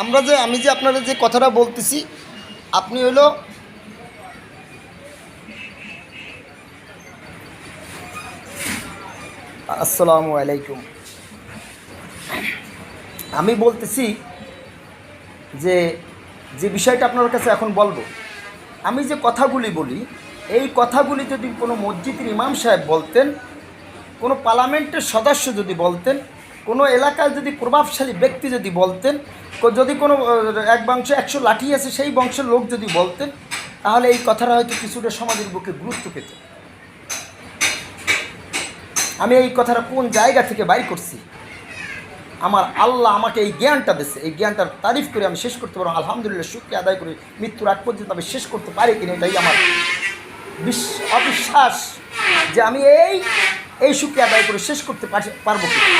আমরা যে, আমি যে আপনারা যে কথাটা বলতেছি, আপনি হলো আসসালামু আলাইকুম। আমি বলতেছি যে যে বিষয়টা আপনার কাছে এখন বলব। আমি যে কথাগুলি বলি, এই কথাগুলি যদি কোনো মসজিদের ইমাম সাহেব বলতেন, কোনো পার্লামেন্টের সদস্য যদি বলতেন কোনো এলাকায় যদি প্রভাবশালী ব্যক্তি যদি বলতেন যদি কোনো এক বংশ একশো লাঠি আছে, সেই বংশের লোক যদি বলতেন, তাহলে এই কথাটা হয়তো কিছুটা সমাজের বুকে গুরুত্ব পেত। আমি এই কথাটা কোন জায়গা থেকে বাইর করছি? আমার আল্লাহ আমাকে এই জ্ঞানটা দিয়েছে। এই জ্ঞানটার তারিফ করে আমি শেষ করতে পারব। আলহামদুলিল্লাহ, শুক্রিয়া আদায় করে। মৃত্যুর আগ পর্যন্ত আমি শেষ করতে পারি কিনা এটাই আমার বিশ- অবিশ্বাস যে আমি এই এই শুক্রিয়া আদায় করে শেষ করতে পারব কি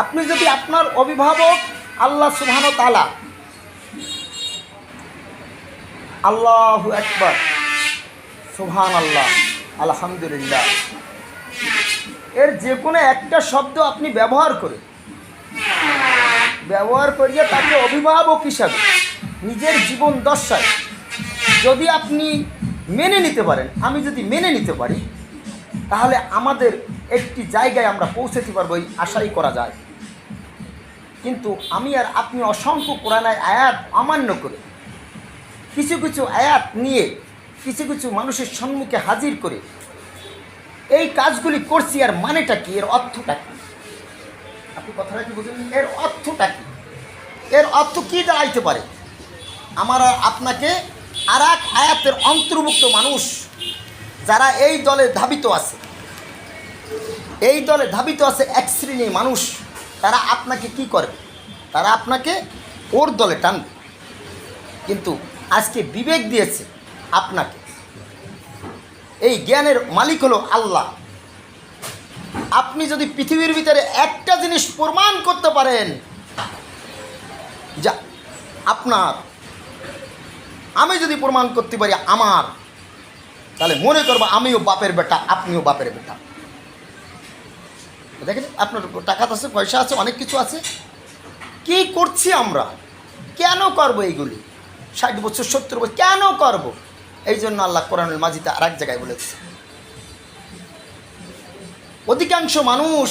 আপনি যদি আপনার অভিভাবক আল্লাহ সুবহান তালা আল্লাহ একবার সুবহান আল্লাহ আলহামদুলিল্লাহ, এর যে কোনো একটা শব্দ আপনি ব্যবহার করে, ব্যবহার করিয়ে তাকে অভিভাবক হিসাবে নিজের জীবন দশায় যদি আপনি মেনে নিতে পারেন, আমি যদি মেনে নিতে পারি, তাহলে আমাদের একটি জায়গায় আমরা পৌঁছাতে পারব এই আশাই করা যায়। কিন্তু আমি আর আপনি অসংখ্য কোরআনায় আয়াত অমান্য করে কিছু কিছু আয়াত নিয়ে কিছু কিছু মানুষের সম্মুখে হাজির করে এই কাজগুলি করছি আর মানেটা কি? এর অর্থটা কি? আপনি কথাটা কি বুঝলেন? এর অর্থটা কি? এর অর্থ কী দাঁড়াইতে পারে? আমার আপনাকে আর এক আয়াতের অন্তর্ভুক্ত মানুষ যারা এই দলে ধাবিত আছে, এই দলে ধাবিত আছে এক শ্রেণির মানুষ তারা আপনাকে কি করবে তারা আপনাকে ওর দলে টানবে। কিন্তু আজকে বিবেক দিয়েছে আপনাকে। এই জ্ঞানের মালিক হলো আল্লাহ। আপনি যদি পৃথিবীর ভিতরে একটা জিনিস প্রমাণ করতে পারেন, যা আপনার, আমি যদি প্রমাণ করতে পারি আমার, তাহলে মনে করব আমিও বাপের বেটা, আপনিও বাপের বেটা। দেখেন আপনার টাকা আছে, পয়সা আছে, অনেক কিছু আছে। কি করছি আমরা? কেন করব এইগুলি? ষাট বছর, সত্তর বছর, কেন করব? এই জন্য আল্লাহ কোরআনুল মাজিতে আর এক জায়গায় বলেছে। অধিকাংশ মানুষ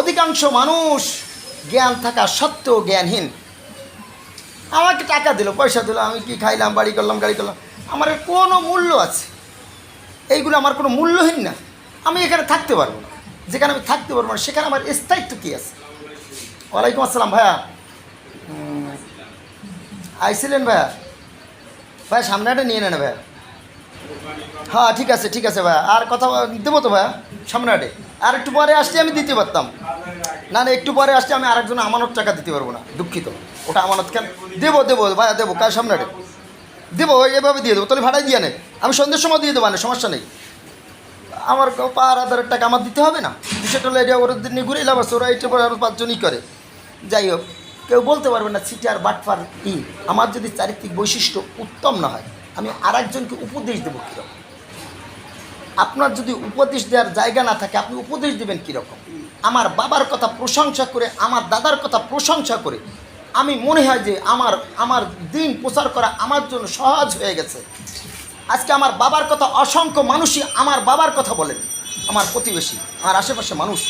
অধিকাংশ মানুষ জ্ঞান থাকা সত্ত্বেও জ্ঞানহীন। আমাকে টাকা দিল, পয়সা দিল, আমি কি খাইলাম, বাড়ি করলাম, গাড়ি করলাম। আমার কোনো মূল্য আছে। এইগুলো আমার কোনো মূল্যহীন না। আমি এখানে থাকতে পারব না। যেখানে আমি থাকতে পারব না, সেখানে আমার স্থায়িত্ব কী আছে? ওয়ালাইকুম আসসালাম ভাইয়া। আইছিলেন ভাইয়া? ভাইয়া সামনে একটা নিয়ে নেন ভাইয়া। হ্যাঁ ঠিক আছে ঠিক আছে ভাইয়া। আর কথা দেবো তো ভাইয়া, সামনে আটে। আর একটু পরে আসলে আমি দিতে পারতাম। না না, একটু পরে আসলে আমি আরেকজন আমানত টাকা দিতে পারব না, দুঃখিত। ওটা আমানত কেন? দেবো দেবো, ভাইয়া, দেবো, কাল সামনে আটে। দেবো এভাবে দিয়ে দেবো। তাহলে ভাড়াই দিয়ে নে আমি সন্ধ্যের সময় দিয়ে দেবো না সমস্যা নেই। আমার পার আধারের টাকা আমার দিতে হবে না। দুশো টাকা এটা ওরা নিয়ে ঘুরে লাভ আছে, ওরা পরে আরও পাঁচজনই করে। যাই হোক, কেউ বলতে পারবে না সিটার বাটফার ই আমার যদি চারিত্রিক বৈশিষ্ট্য উত্তম না হয়, আমি আর একজনকে উপদেশ দেবো কীরকম? আপনার যদি উপদেশ দেওয়ার জায়গা না থাকে, আপনি উপদেশ দেবেন কীরকম? আমার বাবার কথা প্রশংসা করে, আমার দাদার কথা প্রশংসা করে, আমি মনে হয় যে আমার আমার দিন প্রচার করা আমার জন্য সহজ হয়ে গেছে। আজকে আমার বাবার কথা অসংখ্য মানুষই আমার বাবার কথা বলেন। আমার প্রতিবেশী, আমার আশেপাশে মানুষ।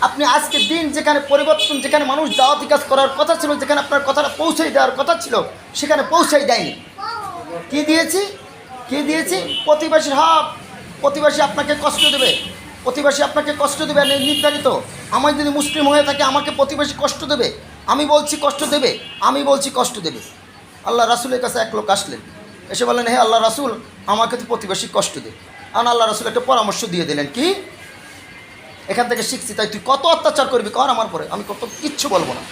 আপনি আজকে দিন যেখানে পরিবর্তন, যেখানে মানুষ দাওয়াতি কাজ করার কথা ছিল, যেখানে আপনার কথাটা পৌঁছে দেওয়ার কথা ছিল, সেখানে পৌঁছাই দেয়নি। কি দিয়েছি? কি দিয়েছি? প্রতিবেশীর হক প্রতিবেশী আপনাকে কষ্ট দেবে। প্রতিবেশী আপনাকে কষ্ট দেবে নির্ধারিত। আমার যদি মুসলিম হয়ে থাকে, আমাকে প্রতিবেশী কষ্ট দেবে। আমি বলছি কষ্ট দেবে, আমি বলছি কষ্ট দেবে। আল্লাহ রাসুলের কাছে এক লোক আসলেন। এসে বললেন, হে আল্লাহ রাসুল, আমাকে তো প্রতিবেশী কষ্ট দে। আর আল্লাহ রাসুল একটা পরামর্শ দিয়ে দিলেন, কি? এখান থেকে শিখছি, তাই তুই কত অত্যাচার করবি কর আমার পরে, আমি কত কিচ্ছু বলব না।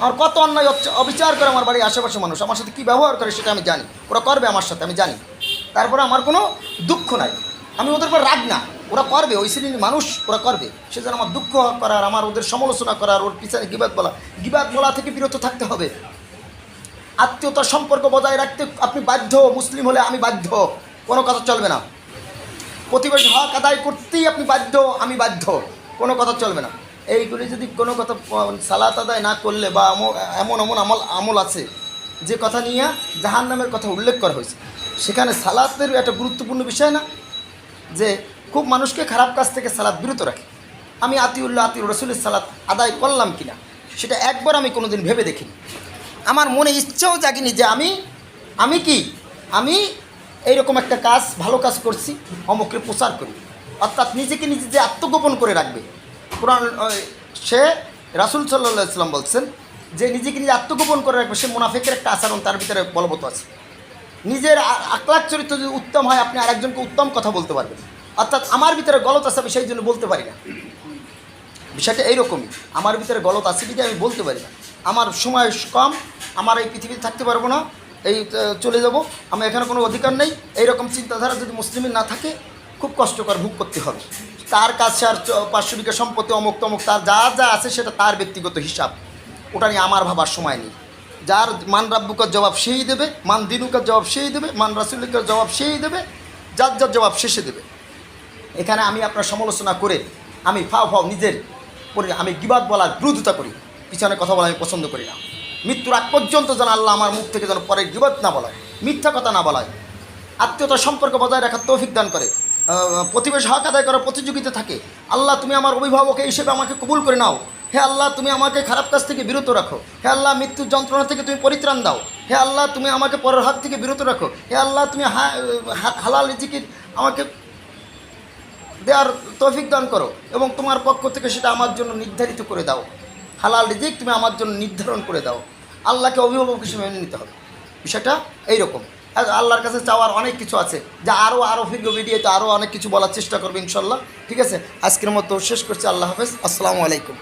আমার কত অন্যায় অবিচার করে আমার বাড়ির আশেপাশে মানুষ, আমার সাথে কী ব্যবহার করে সেটা আমি জানি, ওরা করবে আমার সাথে, আমি জানি। তারপরে আমার কোনো দুঃখ নাই। আমি ওদের উপর রাগ না, ওরা করবে, ওই শ্রেণির মানুষ ওরা করবে। সেজন্য আমার দুঃখ করার, আমার ওদের সমালোচনা করার, ওর পিছনে গিবাদ বলা গিবাদ বলা থেকে বিরত থাকতে হবে। আত্মীয়তার সম্পর্ক বজায় রাখতে আপনি বাধ্য, মুসলিম হলে আমি বাধ্য। কোনো কথা চলবে না। প্রতিবেশী হক আদায় করতেই আপনি বাধ্য, আমি বাধ্য। কোনো কথা চলবে না। এইগুলি যদি কোনো কথা সালাত আদায় না করলে বা এমন এমন আমল আমল আছে, যে কথা নিয়ে জাহান নামের কথা উল্লেখ করা হয়েছে, সেখানে সালাতের একটা গুরুত্বপূর্ণ বিষয় না? যে খুব মানুষকে খারাপ কাজ থেকে সালাদ বিরত রাখে। আমি আতিউল্লাহ আতিউর রসুলের সালাত আদায় করলাম কিনা, সেটা একবার আমি কোনোদিন ভেবে দেখিনি। আমার মনে ইচ্ছাও জাগিনি যে আমি আমি কি? আমি এইরকম একটা কাজ, ভালো কাজ করছি, অমুককে প্রচার করি। অর্থাৎ নিজেকে নিজে যে আত্মগোপন করে রাখবে। কোরআন সে রাসুল সাল্লাহ ইসলাম বলছেন যে নিজেকে নিজে আত্মগোপন করে রাখবে, সে মুনাফেকের একটা আচরণ তার ভিতরে বলবৎ আছে। নিজের আ- আখলাক চরিত্র যদি উত্তম হয়, আপনি আরেকজনকে উত্তম কথা বলতে পারবেন। অর্থাৎ আমার ভিতরে গলত আছে, আমি সেই জন্য বলতে পারি না। বিষয়টা এইরকমই। আমার ভিতরে গলত আছে বিধে আমি বলতে পারি না। আমার সময় কম, আমার এই পৃথিবীতে থাকতে পারব না, এই চলে যাব। আমার এখানে কোনো অধিকার নেই। এইরকম চিন্তাধারা যদি মুসলিমের না থাকে, খুব কষ্টকর ভোগ করতে হবে। তার কাছে আর পাঁচশো সম্পত্তি অমুক তমুক, তার যা যা আছে সেটা তার ব্যক্তিগত হিসাব। ওটা নিয়ে আমার ভাবার সময় নেই। যার মান রাব্বুকার জবাব সেই দেবে, মান দিনুকার জবাব সেই দেবে, মান রাসুলিকার জবাব সেই দেবে, যার যার জবাব শেষে দেবে। এখানে আমি আপনার সমালোচনা করে, আমি ফাও ফাও নিজের আমি গিবাদ বলার বিরোধিতা করি। পিছনে কথা বলা আমি পছন্দ করি না। মৃত্যুর আগ পর্যন্ত যেন আল্লাহ আমার মুখ থেকে যেন পরে গিবাদ না বলায়, মিথ্যা কথা না বলায়। আত্মীয়তার সম্পর্ক বজায় রাখার তৌফিক দান করে প্রতিবেশ হক আদায় করার প্রতিযোগিতা থাকে। আল্লাহ, তুমি আমার অভিভাবক হিসেবে আমাকে কবুল করে নাও। হে আল্লাহ, তুমি আমাকে খারাপ কাজ থেকে বিরত রাখো। হে আল্লাহ, মৃত্যুর যন্ত্রণা থেকে তুমি পরিত্রাণ দাও। হে আল্লাহ, তুমি আমাকে পরের হাত থেকে বিরত রাখো। হে আল্লাহ, তুমি হালাল রিজিকির আমাকে দেওয়ার তৌফিক দান করো এবং তোমার পক্ষ থেকে সেটা আমার জন্য নির্ধারিত করে দাও। হালাল রিজিক তুমি আমার জন্য নির্ধারণ করে দাও। আল্লাহকে অভিভাবক হিসেবে মেনে নিতে হবে। বিষয়টা এইরকম। আল্লাহর কাছে চাওয়ার অনেক কিছু আছে। যা আরও আরও ভিডিও ভিডিওতে আরও অনেক কিছু বলার চেষ্টা করবে ইনশাল্লাহ। ঠিক আছে? আজকের মতো শেষ করছি। আল্লাহ হাফেজ। আসসালামু আলাইকুম।